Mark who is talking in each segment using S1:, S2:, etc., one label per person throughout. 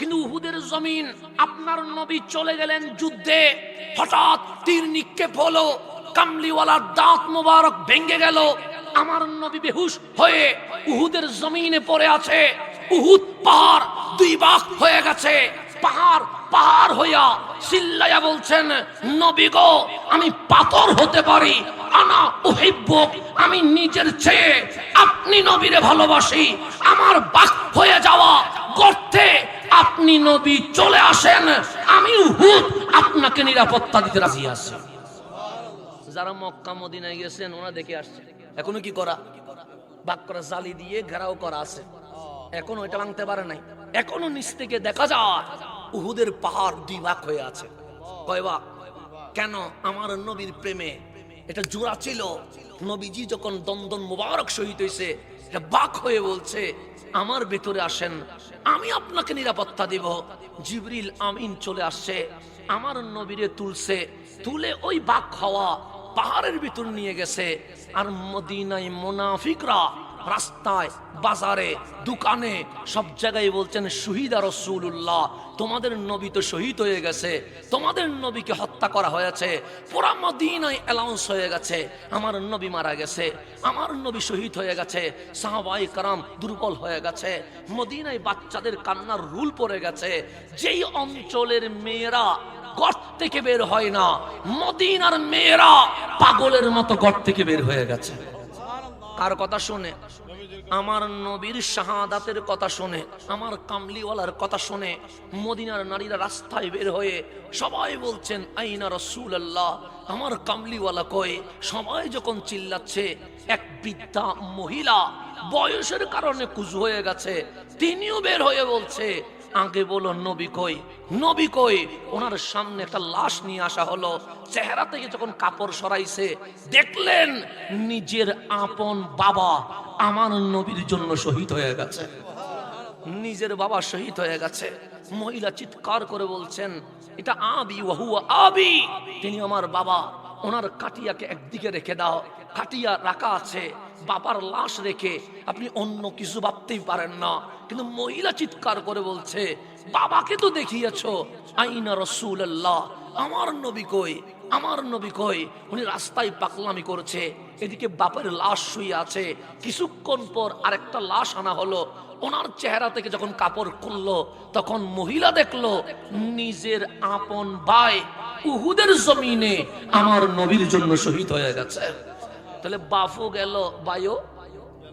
S1: কিন্তু উহুদের জমিন আপনার নবী চলে গেলেন যুদ্ধে। হঠাৎ তীর নিক্ষেপ হলো, কামলিওয়ালার দাঁত মোবারক ভেঙে গেল। আমার নবী বেহুশ হয়ে উহুদের জমিনে পড়ে আছে। উহুদ পাহাড় দুই বাঘ হয়ে গেছে। পাহাড় পাহাড় হইয়া চিল্লাইয়া বলছেন, নবী গো, আমি পাথর হতে পারি। আনা উহিব্বুক, আমি নিজের চেয়ে আপনি নবীরে ভালোবাসি। আমার বাক হয়ে যাওয়া আপনি নবী চলে আসেন, আমি উহুদ আপনাকে নিরাপত্তা দিতে রাজি আছি। যারা মক্কা, মদিনায় গেছেন ওরা দেখে আসছে। এখনও কি করা? বাক করা, জালি দিয়ে ঘেরাও করা আছে। এখন ওইটা ভাঙতে পারে নাই। এখনও নিচ থেকে দেখা যায়, উহুদের পাহাড় দুই ভাগ হয়ে আছে। কয় কেন? আমার নবীর প্রেমে এটা জোড়া ছিল। নবীজি যখন দন্দন মুবারক শহীদ হয়েছে এটা বাক হয়ে বলছে, আমার ভেতরে আসেন, আমি আপনাকে নিরাপত্তা দিব। জিবরিল আমিন চলে আসছে, আমার নবীরে তুলছে, তুলে ওই বাক হওয়া পাহাড়ের ভিতর নিয়ে গেছে। আর মদিনায় মোনাফিকরা রাস্তায়, বাজারে, দোকানে, সব জায়গায় বলছেন, শহীদ শহীদা রসুল্লাহ তোমাদের নবী তো শহীদ হয়ে গেছে, তোমাদের নবীকে হত্যা করা হয়েছে অ্যালাউন্স হয়ে গেছে, আমার নবী মারা গেছে, আমার নবী শহীদ হয়ে গেছে সাহাবাই কারাম দুর্বল হয়ে গেছে, মদিনায় বাচ্চাদের কান্নার রুল পড়ে গেছে, যেই অঞ্চলের মেয়েরা গর্ত থেকে বের হয় না, মদিনার মেয়েরা পাগলের মতো গর্ত থেকে বের হয়ে গেছে। কার কথা শুনে। আমার নবীর শাহাদাতের কথা শুনে, আমার কামলিওয়ালার কথা শুনে মদিনার নারীরা রাস্তায় বের হয়ে সবাই বলছেন, আইনা রসুল আল্লাহ আমার কামলিওয়ালা কয়ে সবাই যখন চিল্লাচ্ছে, এক বৃদ্ধা মহিলা বয়সের কারণে কুজু হয়ে গেছে, তিনিও বের হয়ে বলছে আগে বলো নবী কই? নবী কই? ওনার সামনে একটা লাশ নিয়ে আসা হলো। চেহারা থেকে যখন কাপড় সরাইছে, দেখলেন নিজের আপন বাবা আমার নবীর জন্য শহীদ হয়ে গেছে। নিজের বাবা শহীদ হয়ে গেছে। মহিলা চিৎকার করে বলছেন, এটা আবি ওহু আবি। তিনি আমার বাবা। ওনার কাটিয়াকে একদিকে রেখে দাও। কাটিয়া রাখা আছে। বাবার লাশ রেখে আপনি অন্য কিছু ভাবতেই পারেন না। কিন্তু মহিলা চিৎকার করে বলছে, বাবাকে তো দেখিয়েছ? আইনা রসুল্লাহ আমার নবী কই? আমার নবী কই? উনি রাস্তায় পাকলামি করছে। এদিকে বাপের লাশ শুয়ে আছে। কিছুক্ষণ পর আরেকটা লাশ আনা হলো। ওনার চেহারা থেকে যখন কাপড় খুললো, তখন মহিলা দেখল, নিজের আপন ভাই উহুদের জমিনে আমার নবীর জন্য শহীদ হয়ে গেছে। তাহলে বাফও গেল বায়ো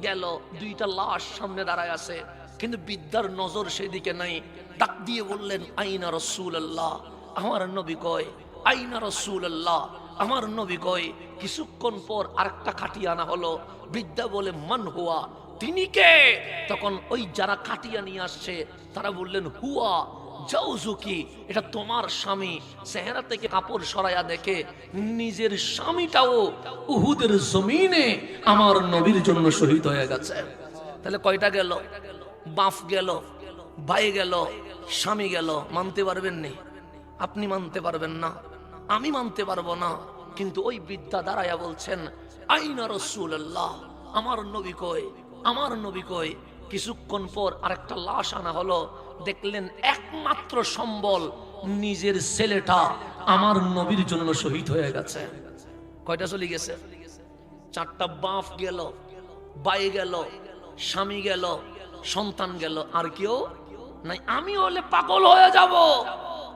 S1: গেল। দুইটা লাশ সামনে দাঁড়ায় আছে। কিন্তু বিদ্যার নজর সেদিকে নাই। ডাক দিয়ে বললেন, আইনা রসুল আল্লাহ আমার নবী কয়, আইনা রসুল আল্লাহ আমার নবী কয়, কিছুক্ষণ পর আরেকটা খাটিয়ে আনা হলো। বিদ্যা বলে, মান হুয়া? তিনি কে? তখন ওই যারা খাটিয়া নিয়ে আসছে, তারা বললেন, হুয়া জাউজুকি এটা তোমার স্বামী। চেহারা থেকে কাপড় সরাইয়া দেখে, নিজের স্বামীটাও উহুদের জমিনে আমার নবীর জন্য শহীদ হয়ে গেছে। তাহলে কয়টা গেল? বাফ গেল, ভাই গেল, স্বামী গেল, মানতে পারবেন নি? আপনি মানতে পারবেন না, আমি মানতে পারব না। কিন্তু ওই বিদ্যা দাঁড়াইয়া বলছেন, আইনা রসুল্লাহ আমার নবী কই? আমার নবী কই? কিছুক্ষণ পর আরেকটা লাশ আনা হলো। দেখলেন একমাত্র সম্বল নিজের ছেলেটা আমার নবীর জন্য শহীদ হয়ে গেছে। কয়টা চলে গেছে? চারটা বাপ গেল বাই গেল, স্বামী গেল সন্তান গেল, আর কেউ নাই। আমি হলে পাগল হয়ে যাব।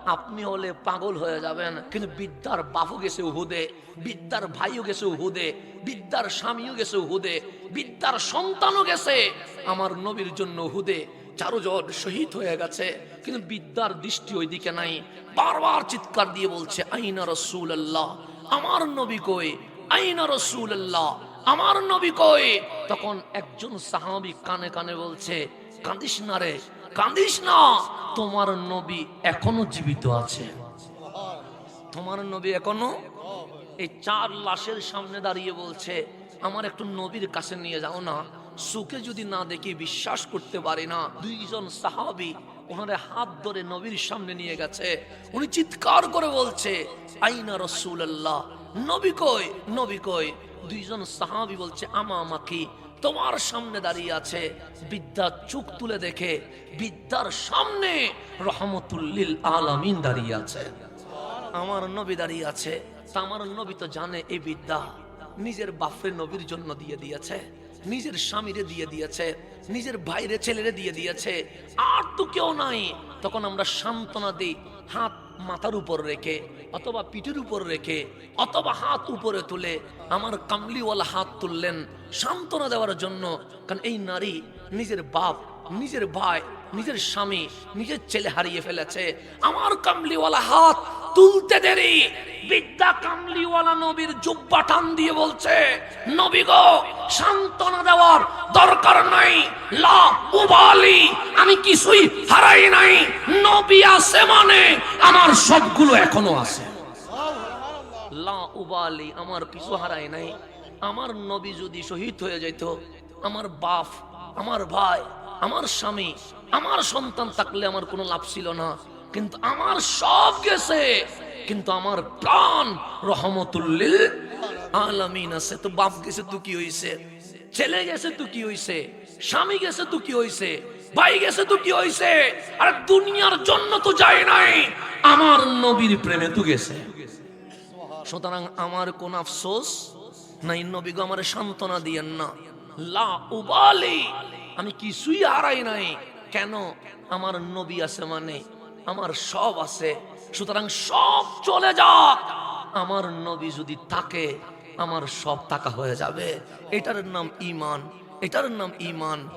S1: আপনি হলে পাগল হয়ে যাবেন। কিন্তু বিদ্যার বাপু গেছে উহুদে, বিদ্যার ভাইও গেছে উহুদে, বিদ্যার স্বামীও গেছে উহুদে, বিদ্যার সন্তানও গেছে। আমার নবীর জন্য উহুদে চারোজন শহীদ হয়ে গেছে। কিন্তু বিদ্যার দৃষ্টি ওইদিকে নাই। বারবার চিৎকার দিয়ে বলছে, আইনা রসুল আল্লাহ আমার নবী কই? আইনা রসুল আল্লাহ আমার নবী কই? তখন একজন সাহাবি কানে কানে বলছে, কাঁদিস না রে, কাঁদিস না, তোমার নবী এখনও জীবিত আছে। তোমার নবী এখনও এই চার লাশের সামনে দাঁড়িয়ে বলছে, আমার একটু নবীর কাছে নিয়ে যাও না, সুখে যদি না দেখি বিশ্বাস করতে পারি না। দুইজন সাহাবি ওনারে হাত ধরে নবীর সামনে নিয়ে গেছে। উনি চিৎকার করে বলছে, আইনা রসুল আল্লাহ নবী কই নবী কই? দুইজন সাহাবি বলছে, আমা আমাকি তোমার সামনে দাঁড়িয়ে আছে বিদ্যা চোখ তুলে দেখে, বিদ্যার সামনে রহমতুল্লিল আলামিন দাঁড়িয়ে আছে। আমার নবী দাঁড়িয়ে আছে আমার নবী তো জানে এই বিদ্যা। নিজের বাপরে নবীর জন্য দিয়ে দিয়েছে, নিজের স্বামীরে দিয়ে দিয়েছে, নিজের ভাইরে, ছেলেরে দিয়ে দিয়েছে। আর তো কেউ নাই। তখন আমরা সান্ত্বনা দিই, হাত মাথার উপর রেখে, অথবা পিঠের উপর রেখে, অথবা হাত উপরে তুলে আমার কামলিওয়ালা হাত তুললেন সান্ত্বনা দেওয়ার জন্য। কারণ এই নারী নিজের বাপ, নিজের ভাই, নিজের স্বামী, নিজের ছেলে হারিয়ে ফেলেছে। আমার কামলিওয়ালা হাত তুলতে দেরি। বিদ্যা কামলিওয়ালা নবীর জুব্বা টান দিয়ে বলছে, নবী গো, সান্ত্বনা দেওয়ার দরকার নাই। লা উবালি আমি কিছুই হারাই নাই। নবী আছে মানে আমার সবগুলো এখনও আছে। লা উবালি, আমার কিছু হারাই নাই। আমার নবী যদি শহীদ হয়ে যেত আমার বাপ, আমার ভাই, আমার স্বামী, আমার সন্তান থাকলে আমার কোনো লাভ ছিল না। কিন্তু আমার সব গেছে, কিন্তু আমার প্রাণ রহমতুল্লিল আলামিন আছে। তো বাপ গেছে তো কি হইছে? ছেলে গেছে তো কি হইছে? স্বামী গেছে তো কি হইছে? ভাই গেছে তো কি হইছে? আর দুনিয়ার জন্য তো যায় নাই, আমার নবীর প্রেমে তো গেছে। সুতরাং আমার কোন আফসোস নাই, নবী গো আমার সান্ত্বনা দিয়েন না। লা উবালি, আমি কিছুই হারাই নাই। কেন? আমার নবী আছে মানে আমার সব আছে, সুতরাং সব চলে যাক। আমার নবী যদি থাকে, আমার সব টাকা হয়ে যাবে। এটার নাম ইমান এটার নাম ইমান